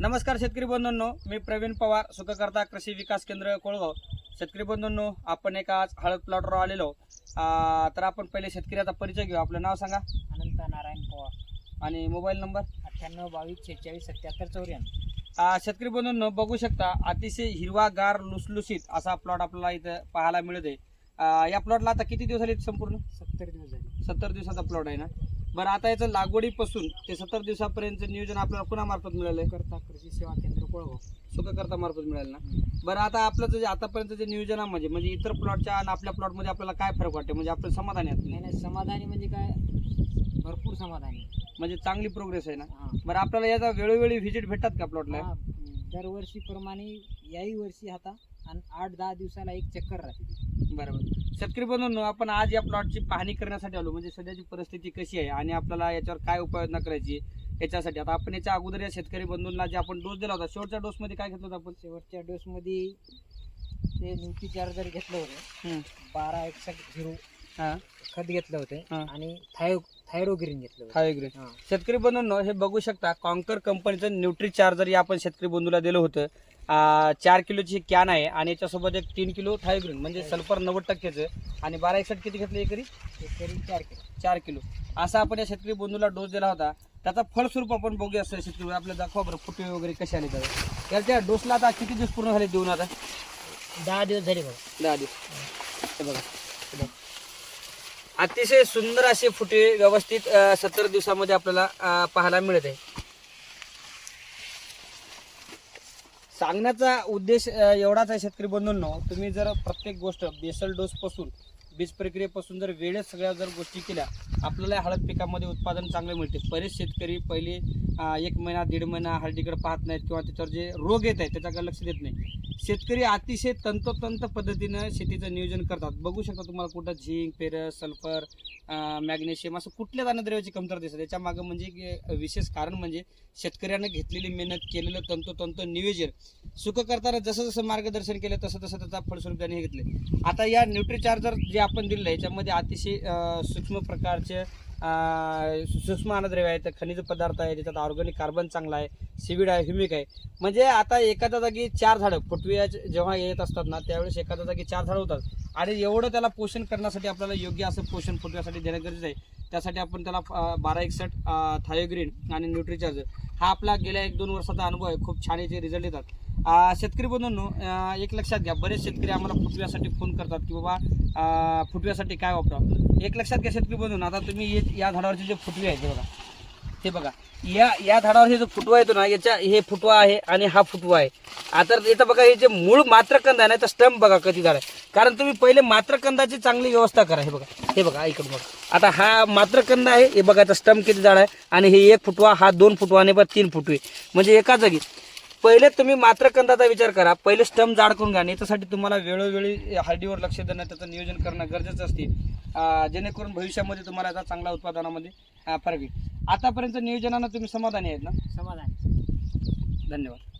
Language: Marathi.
नमस्कार शेतकरी बंधूंनो मी प्रवीण पवार सुखकर्ता कृषी विकास केंद्र कोळगाव. शेतकरी बंधूंनो आपण एक आज हळद प्लॉटवर आलेलो. तर आपण पहिले शेतकऱ्याचा परिचय घेऊ. आपलं नाव सांगा. अनंत नारायण पवार. आणि मोबाईल नंबर? अठ्ठ्याण्णव बावीस शेहेचाळीस सत्याहत्तर चौऱ्याण्णव. शेतकरी बंधूंनो बघू शकता अतिशय हिरवागार लुसलुसीत असा प्लॉट आपल्याला इथं पाहायला मिळत आहे या प्लॉटला आता किती दिवस झाले संपूर्ण? सत्तर दिवस झाले. सत्तर दिवसाचा प्लॉट आहे ना? बरं आता याचं लागवडीपासून ते सत्तर दिवसापर्यंत नियोजन आपल्याला कुणामार्फत मिळालं आहे करता कृषी सेवा केंद्र कोळगाव सुखकर्ता मार्फत मिळालं ना? बरं आता आपलं जे आतापर्यंत जे नियोजनामध्ये म्हणजे इतर प्लॉटच्या आणि आपल्या प्लॉटमध्ये आपल्याला काय फरक वाटते म्हणजे आपलं समाधान आहे नाही नाही समाधानी म्हणजे काय? भरपूर समाधानी. म्हणजे चांगली प्रोग्रेस आहे ना? हा. बरं आपल्याला याचा वेळोवेळी व्हिजिट भेटतात का प्लॉटला? हा, दरवर्षीप्रमाणे याही वर्षी आता आणि आठ दहा दिवसाला एक चक्कर राहते. बरोबर. शेतकरी बनवून आपण आज या प्लॉटची पाहणी करण्यासाठी आलो. म्हणजे सध्याची परिस्थिती कशी आहे आणि आपल्याला याच्यावर काय उपाययोजना करायची याच्यासाठी. आता आपण याच्या अगोदर या शेतकरी बंधूंना जे आपण डोस दिला होता शेवटच्या डोस मध्ये काय घेतलं होतं आपण? शेवटच्या डोसमध्ये ते न्यूट्री चार्जर घेतलं होतं. बारा एकसष्ट झिरो हा. खत घेतलं होतं हा. आणि थायो थायरोग्रीन घेतलं हा. शेतकरी बंधूंनो हे बघू शकता कॉन्कर कंपनीचं न्यूट्री चार्जर या आपण शेतकरी बंधूला दिलं होतं चार किलोची कॅन आहे आणि याच्यासोबत एक तीन किलो थायग्रीन म्हणजे सल्फर नव्वद टक्केचं आणि बारा एकसठ किती घेतलं एकरी? एकरी चार किलो. चार किलो. असा आपण या शेतकरी बंधूला डोस दिला होता. त्याचा फळस्वरूप आपण बघूया सर शेतकरी आपल्याला दाखवा बरं फुटे वगैरे कसे आले तर याच्या डोसला आता किती दिवस पूर्ण झाले देऊन आता? दहा दिवस झाले बघा. दहा दिवस. बघा. अतिशय सुंदर असे फुटे व्यवस्थित सत्तर दिवसामध्ये आपल्याला पाहायला मिळत आहे. सांगण्याचा उद्देश एवढाच आहे शेतकरी बंधूंनो. तुम्ही जर प्रत्येक गोष्ट बेसल डोस पासून बीज प्रक्रियेपासून जर वेळेत सगळ्या जर गोष्टी केल्या आपल्याला हळद पिकामध्ये उत्पादन चांगले मिळते. बरेच शेतकरी पहिले एक महिना दीड महिना हळदीकडे पाहत नाहीत किंवा त्याच्यावर जे रोग येत आहेत त्याच्याकडे लक्ष देत नाही. शेतकरी अतिशय तंतोतंत पद्धतीनं शेतीचं नियोजन करतात. बघू शकता तुम्हाला कुठं झिंक पेरस सल्फर मॅग्नेशियम असं कुठल्या दाणद्रव्याची कमतरता दिसतात याच्या मागं म्हणजे विशेष कारण म्हणजे शेतकऱ्यानं घेतलेली मेहनत केलेलं तंतोतंत नियोजन. सुख करताना जसं जसं मार्गदर्शन केलं तसं तसं त्याचा फळस्वरूप त्याने घेतले. आता या न्यूट्री चार्जर जे आपण दिलं याच्यामध्ये अतिशय सूक्ष्म प्रकारचे सूक्ष्म अन्नद्रव्य आहेत खनिज पदार्थ आहे त्याच्यात ऑर्गॅनिक कार्बन चांगला आहे सिविड आहे ह्युमिक आहे. म्हणजे आता एखाद्या जागी चार झाडं फुटविया जेव्हा येत असतात ना त्यावेळेस एखाद्या जागी चार झाडं होतात. आणि एवढं त्याला पोषण करण्यासाठी आपल्याला योग्य असं पोषण पृथ्वीसाठी देणं गरजेचं आहे. त्यासाठी आपण त्याला बारा एकसठ थायोग्रीन आणि न्यूट्रीचार्जर हा आपला गेल्या एक दोन वर्षाचा अनुभव आहे. खूप छान याचे रिझल्ट येतात. शेतकरी बंधूंनो एक लक्षात घ्या बरेच शेतकरी आम्हाला फुटव्यासाठी फोन करतात की बाबा फुटव्यासाठी काय वापरावं एक लक्षात घ्या शेतकरी बंधून आता तुम्ही हे- या झाडावरचे जे फुटवे आहेत बघा. हे बघा. या या झाडावर हे जो फुटवा येतो ना याच्या हे फुटवा आहे आणि हा फुटवा आहे. आता इथं बघा हे जे मूळ मात्रकंद आहे ना तर स्टंप बघा कधी झाड आहे कारण तुम्ही पहिले मात्रकंदाची चांगली व्यवस्था करा हे बघा. हे बघा इकडून बघा. आता हा मात्रकंद आहे हे बघा स्टंप किती झाड आहे आणि हे एक फुटवा हा दोन फुटवा आणि बघा तीन फुटवे. म्हणजे एका जागी पहिले तुम्ही मात्रकंदाचा विचार करा. पहिले स्टंप जाड करून घ्या. याच्यासाठी तुम्हाला वेळोवेळी हळदीवर लक्ष देणं त्याचं नियोजन करणं गरजेचं असते. जेणेकरून भविष्यामध्ये तुम्हाला याचा चांगला उत्पादनामध्ये फरक येईल. आतापर्यंत नियोजनानं तुम्ही समाधानी आहेत ना? समाधानी. धन्यवाद.